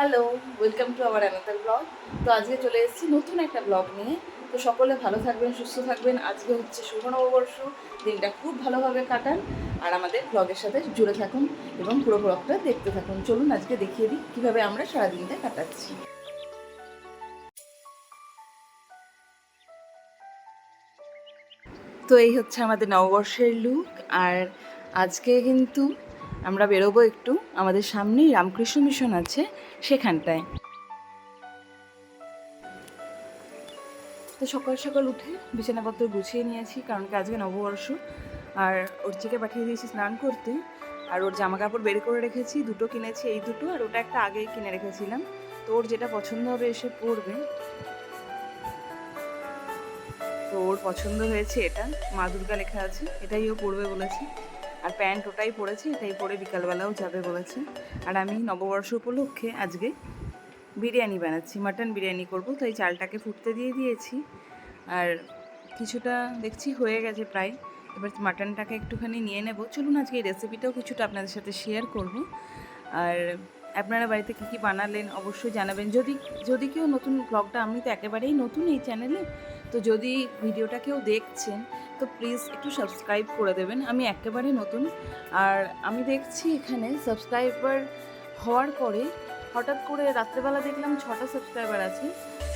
Hello welcome to our another blog তো আজকে চলে এসেছি নতুন একটা ব্লগ নিয়ে। তো সকলে ভালো থাকবেন, সুস্থ থাকবেন। আজকে হচ্ছে শুভ নববর্ষ দিনটা খুব ভালোভাবে কাটান। আর আমাদের ব্লগের সাথে জুড়ে থাকুন এবং পুরো ব্লগটা দেখতে থাকুন। চলুন আজকে দেখিয়ে দিই কীভাবে আমরা সারা দিনটা কাটাচ্ছি। তো এই হচ্ছে আমাদের নববর্ষের লুক আর আজকে কিন্তু আমরা বেরোবো একটু। আমাদের সামনেই রামকৃষ্ণ মিশন আছে, সেখানটায়। তো সকাল সকাল উঠে বিছানাপত্র গুছিয়ে নিয়েছি, কারণ কি আজকে নববর্ষ। আর ওর থেকে পাঠিয়ে দিয়েছি স্নান করতে। আর ওর জামা কাপড় বের করে রেখেছি, দুটো কিনেছি এই দুটো, আর ওটা একটা আগেই কিনে রেখেছিলাম। তো ওর যেটা পছন্দ হবে এসে পরবে। তো ওর পছন্দ হয়েছে এটা, মা দুর্গা লেখা আছে, এটাই ও পরবে বলেছে। আর প্যান্ট ওটাই পরেছে এটাই পরে বিকালবেলাও যাবে বলেছে। আর আমি নববর্ষ উপলক্ষে আজকে বিরিয়ানি বানাচ্ছি, মাটন বিরিয়ানি করব, তাই চালটাকে ফুটতে দিয়ে দিয়েছি। আর কিছুটা দেখছি হয়ে গেছে প্রায়, এবার মাটনটাকে একটুখানি নিয়ে নেব। চলুন আজকে এই রেসিপিটাও কিছুটা আপনাদের সাথে শেয়ার করব। আর আপনারা বাড়িতে কী কী বানালেন অবশ্যই জানাবেন। যদি যদি কেউ নতুন ব্লগটা আমি তো একেবারেই নতুন এই চ্যানেলে তো যদি ভিডিওটা কেউ দেখছেন, তো প্লিজ একটু সাবস্ক্রাইব করে দেবেন। আমি একেবারে নতুন। আর আমি দেখছি এখানে সাবস্ক্রাইবার হওয়ার পরে হঠাৎ করে রাত্রেবেলা দেখলাম ছটা সাবস্ক্রাইবার আছে।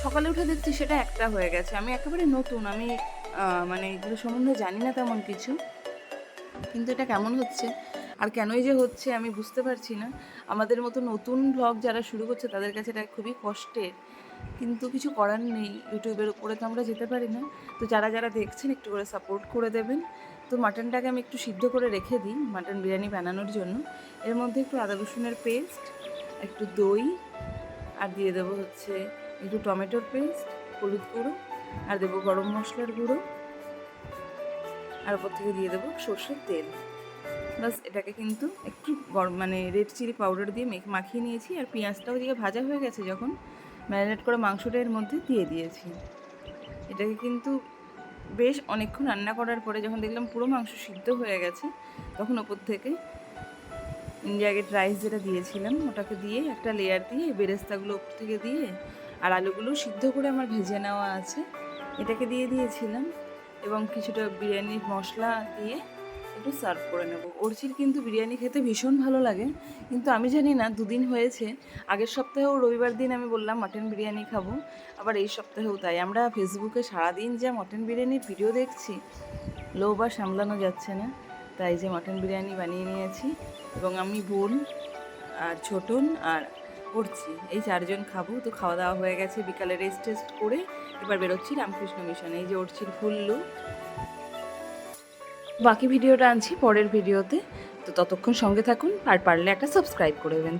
সকালে উঠে দেখছি সেটা একটা হয়ে গেছে। আমি একেবারে নতুন। আমি মানে এগুলো সম্বন্ধে জানি না তেমন কিছু। কিন্তু এটা কেমন হচ্ছে? আর কেনই যে হচ্ছে আমি বুঝতে পারছি না। আমাদের মতো নতুন ব্লগ যারা শুরু করছে, তাদের কাছে এটা খুবই কষ্টের। কিন্তু কিছু করার নেই। ইউটিউবের উপরে তো আমরা যেতে পারি না। তো যারা যারা দেখছেন, একটু করে সাপোর্ট করে দেবেন। তো মাটনটাকে আমি একটু সিদ্ধ করে রেখে দিই মাটন বিরিয়ানি বানানোর জন্য। এর মধ্যে একটু আদা রসুনের পেস্ট একটু দই, আর দিয়ে দেবো হচ্ছে একটু টমেটোর পেস্ট হলুদ গুঁড়ো, আর দেবো গরম মশলার গুঁড়ো। আর ওপর থেকে দিয়ে দেবো সর্ষের তেল। বাস এটাকে কিন্তু একটু গরম মানে রেড চিলি পাউডার দিয়ে মেখে, মাখিয়ে নিয়েছি আর পেঁয়াজটাও দিকে ভাজা হয়ে গেছে যখন ম্যারিনেট করে মাংসটা এর মধ্যে দিয়ে দিয়েছি। এটাকে কিন্তু বেশ অনেকক্ষণ রান্না করার পরে যখন দেখলাম পুরো মাংস সিদ্ধ হয়ে গেছে, তখন ওপর থেকে ইন্ডিয়া গেট রাইস যেটা দিয়েছিলাম, ওটাকে দিয়ে একটা লেয়ার দিয়ে বেরেস্তাগুলো ওপর থেকে দিয়ে আর আলুগুলো সিদ্ধ করে আমার ভেজে নেওয়া আছে। এটাকে দিয়ে দিয়েছিলাম এবং কিছুটা বিরিয়ানির মশলা দিয়ে একটু সার্ভ করে নেব। অর্চির কিন্তু বিরিয়ানি খেতে ভীষণ ভালো লাগে। কিন্তু আমি জানি না, দুদিন হয়েছে। আগের সপ্তাহেও রবিবার দিন আমি বললাম, মাটন বিরিয়ানি খাব। আবার এই সপ্তাহেও তাই। আমরা ফেসবুকে সারাদিন যে মটন বিরিয়ানির ভিডিও দেখছি, লোভ আর সামলানো যাচ্ছে না। তাই যে মটন বিরিয়ানি বানিয়ে নিয়েছি। এবং আমি বোন, আর ছোটন আর করছি এই চারজন খাব। তো খাওয়া দাওয়া হয়ে গেছে, বিকালে রেস্ট টেস্ট করে এবার বেরোচ্ছি রামকৃষ্ণ মিশন এই যে ওরছির ফুল বাকি ভিডিওটা আনছি পরের ভিডিওতে। তো ততক্ষণ সঙ্গে থাকুন আর পারলে একটা সাবস্ক্রাইব করে দেবেন।